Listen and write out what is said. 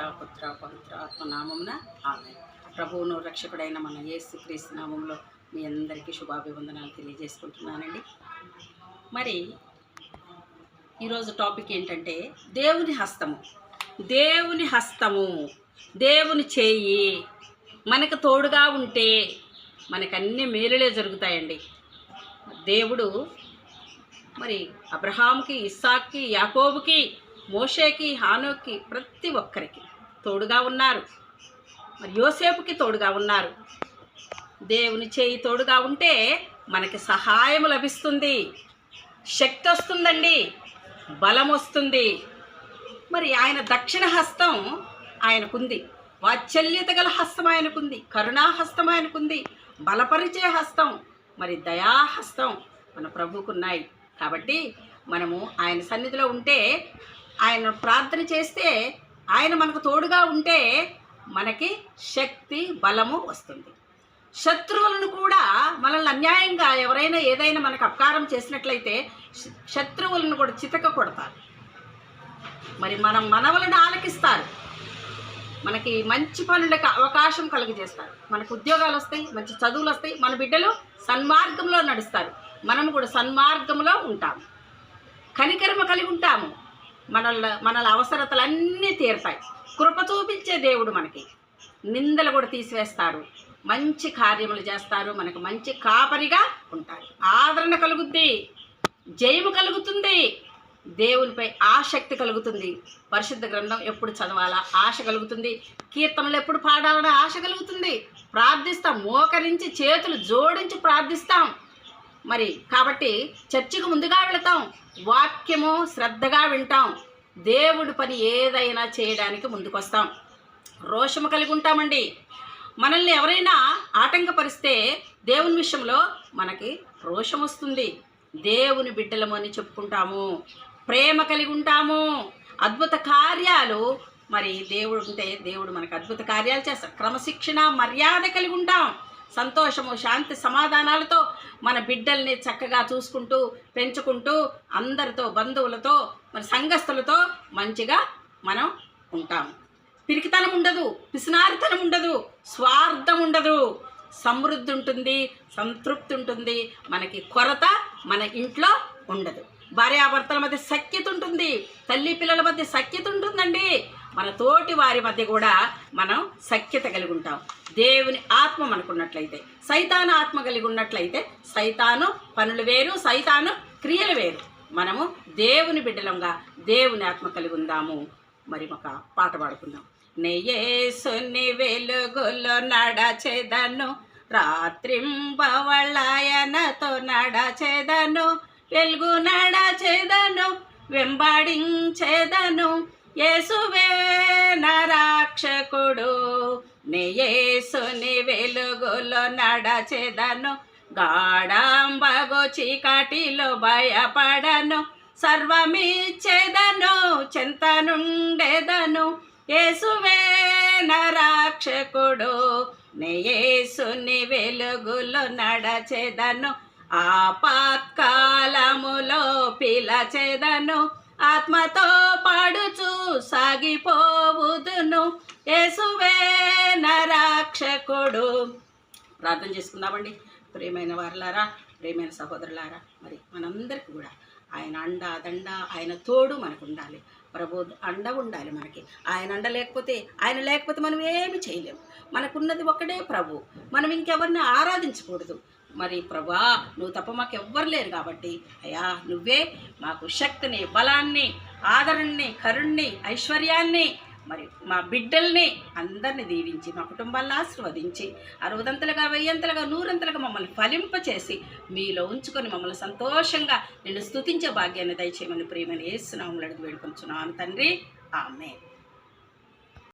పిత పుత్ర పవిత్ర ఆత్మనామమున ఆమె ప్రభువును రక్షకుడైన మన యేసు క్రీస్తు నామంలో మీ అందరికీ శుభాభివందనాలు తెలియజేసుకుంటున్నానండి. మరి ఈరోజు టాపిక్ ఏంటంటే దేవుని హస్తము. దేవుని హస్తము. దేవుని చేయి మనకు తోడుగా ఉంటే మనకు అన్ని మేలులే జరుగుతాయండి. దేవుడు మరి అబ్రహాంకి ఇస్సాక్కి యాకోబుకి మోషేకి హానోకి ప్రతి ఒక్కరికి తోడుగా ఉన్నారు. మరి యోసేపుకి తోడుగా ఉన్నారు. దేవుని చేయి తోడుగా ఉంటే మనకి సహాయం లభిస్తుంది. శక్తి వస్తుందండి. బలం వస్తుంది. మరి ఆయన దక్షిణ హస్తం ఆయనకుంది. వాత్సల్యత గల హస్తం ఆయనకుంది. కరుణా హస్తం ఆయనకుంది. బలపరిచే హస్తం. మరి దయాహస్తం మన ప్రభుకున్నాయి కాబట్టి మనము ఆయన సన్నిధిలో ఉంటే ఆయన ప్రార్థన చేస్తే ఆయన మనకు తోడుగా ఉంటే మనకి శక్తి బలము వస్తుంది. శత్రువులను కూడా మనల్ని అన్యాయంగా ఎవరైనా ఏదైనా మనకు అపకారం చేసినట్లయితే శత్రువులను కూడా చితక కొడతారు. మరి మనం మనవలను ఆలకిస్తారు. మనకి మంచి పనులకు అవకాశం కలుగజేస్తారు. మనకు ఉద్యోగాలు వస్తాయి మంచి చదువులు వస్తాయి మన బిడ్డలు సన్మార్గంలో నడుస్తారు. మనం కూడా సన్మార్గంలో ఉంటాము. కనికరమ కలిగి ఉంటాము. మనల మనల అవసరతలన్నీ తీరుతాయి. కృప చూపించే దేవుడు మనకి. నిందలు కూడా తీసివేస్తారు. మంచి కార్యములు చేస్తారు. మనకు మంచి కాపరిగా ఉంటారు. ఆదరణ కలుగుద్ది. జయము కలుగుతుంది. దేవునిపై ఆసక్తి కలుగుతుంది. పరిశుద్ధ గ్రంథం ఎప్పుడు చదవాలా? ఆశ కలుగుతుంది. కీర్తనలు ఎప్పుడు పాడాలనే ఆశ కలుగుతుంది. ప్రార్థిస్తాం. మోకరించి చేతులు జోడించి ప్రార్థిస్తాం. మరి కాబట్టి చర్చికి ముందుగా వెళతాం. వాక్యము శ్రద్ధగా వింటాం. దేవుడి పని ఏదైనా చేయడానికి ముందుకొస్తాం. రోషము కలిగి ఉంటామండి. మనల్ని ఎవరైనా ఆటంకపరిస్తే దేవుని విషయంలో మనకి రోషం వస్తుంది. దేవుని బిడ్డలము అని చెప్పుకుంటాము. ప్రేమ కలిగి ఉంటాము. అద్భుత కార్యాలు మరి దేవుడు ఉంటే దేవుడు మనకు అద్భుత కార్యాలు చేస్తాడు. క్రమశిక్షణ మర్యాద కలిగి ఉంటాం. సంతోషము శాంతి సమాధానాలతో మన బిడ్డల్ని చక్కగా చూసుకుంటూ పెంచుకుంటూ అందరితో బంధువులతో మరి సంఘస్థులతో మంచిగా మనం ఉంటాం. పిరికితనం ఉండదు పిసినారితనం ఉండదు స్వార్థం ఉండదు. సమృద్ధి ఉంటుంది సంతృప్తి ఉంటుంది మనకి కొరత మన ఇంట్లో ఉండదు. భార్యాభర్తల మధ్య సఖ్యత ఉంటుంది తల్లి పిల్లల మధ్య సఖ్యత ఉంటుందండి. మన తోటి వారి మధ్య కూడా మనం సఖ్యత కలిగి ఉంటాం. దేవుని ఆత్మ మనకున్నట్లయితే సైతాను ఆత్మ కలిగి ఉన్నట్లయితే సైతాను పనులు వేరు సైతాను క్రియలు వేరు. మనము దేవుని బిడ్డలంగా దేవుని ఆత్మ కలిగి ఉందాము. మరి ఒక పాట పాడుకుందాం. నెయ్యేసుని వెలుగులో నడచెదను రాత్రింబవళాయనతో నడచెదను వెలుగు నడచెదను వెంబడించెదను యేసువే నరాక్షకుడు నియేసుని వెలుగులో నడచెదను. గాఢంబగు చీకటిలో భయపడను. సర్వమిచ్చేదను చెంత నుండెదను యేసువే నరాక్షకుడు నియేసుని వెలుగులో నడచెదను. ఆపత్కాలములో పిలచెదను. ఆత్మతో పాడుచు సాగిపోవుదును. యేసువే నరాక్షకుడు. ప్రార్థన చేసుకుందామండి. ప్రేమైన వారులారా ప్రేమైన సహోదరులారా మరి మనందరికీ కూడా ఆయన అండ దండ ఆయన తోడు మనకు ఉండాలి ప్రభు అండ ఉండాలి మనకి. ఆయన అండ లేకపోతే ఆయన లేకపోతే మనం ఏమి చేయలేము మనకున్నది ఒక్కడే ప్రభు. మనం ఇంకెవరిని ఆరాధించకూడదు. మరి ప్రభా నువ్వు తప్ప మాకు ఎవ్వరు లేరు కాబట్టి అయ్యా నువ్వే మాకు శక్తిని బలాన్ని ఆదరణని కరుణ్ణి ఐశ్వర్యాన్ని మరి మా బిడ్డల్ని అందరిని దీవించి మా కుటుంబాలను ఆశీర్వదించి అరవదంతలుగా వెయ్యంతలుగా నూరంతలుగా మమ్మల్ని ఫలింపచేసి మీలో ఉంచుకొని మమ్మల్ని సంతోషంగా నేను స్తుతించే భాగ్యాన్ని దయచేయమని ప్రియమని ఏసునాములు అడిగి వేడుకొంచున్నాను. తండ్రి ఆమె